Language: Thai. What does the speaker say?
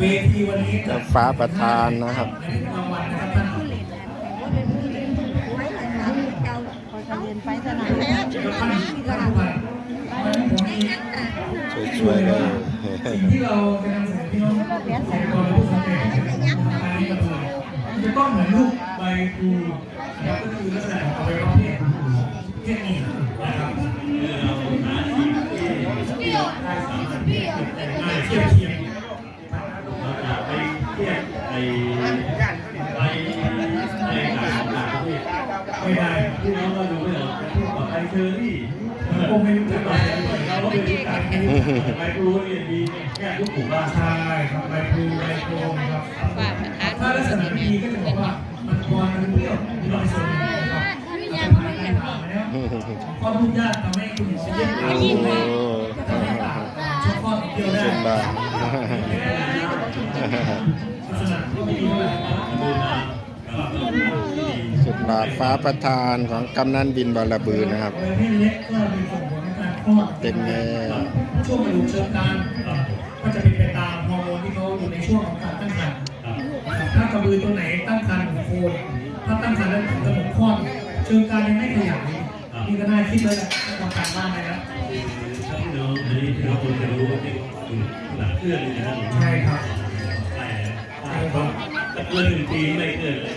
เวทีวันนี้เจ้าฟ้าประธานนะครับในรางวัลนะครับท่านพอจะเรียนไปสนามท่านท่านผู้พันวันนี้ผมมีสวยๆเลยสิ่งที่เราจะนำเสนอพี่น้องเกษตรกรผู้สนใจที่จะทำงานนี้ก็คือมันจะต้องเหมือนลูกใบพลูนะครับก็คือลักษณะของอวัยวะเพศเพศหญิงนะครับง่ายเทียบเทียม เราจะไปเทียบไอ้ไปในต่างต่างประเทศ ไม่ได้ที่น้องก็ดูไม่ออกพวกแบบไอเชอรี่ผมไม่รู้จักไปไปเราก็ไปรู้จักไปรู้เนี่ยดีแค่ทุกหมู่บ้านใช่ครับใบพลูใบโคมครับถ้าลักษณะไม่ดีก็จะบอกว่ามันคอนมันเปรี้ยวมีรอยส่วนหนึ่งนะครับความทุกข์ยากทำให้คุณหมอเย็บโอ้ปากโหทำให้ปากช่วยข้อเดียวได้สุดบาทลักษณะที่ดีด้ยสุด บาทฟ้าประธานของกำนันบินบาลบือนะครับประเภทเล็กก็มีส่งผลในการคลอดเต็มแน่ช่วงกระดูกเชิงกรานก็จะเป็นไปตามฮอร์โมนที่เขาอยู่ในช่วงของการตั้งครรภ์ถ้ากระบือตัวไหนตั้งครรภ์โคนถ้าตั้งครรภ์แล้วถึงกำหนดคลอดเชิงกานยังไม่ขยายนี่ก็น่าคิดเลยทำการบ้านเลยนะพี่น้องอันนี้ที่เราควรจะรู้ที่หลักเคลื่อนเลยนะครับใช่ครับแต่ถ้าเกินหนึ่งปีไม่เคลื่อนเลย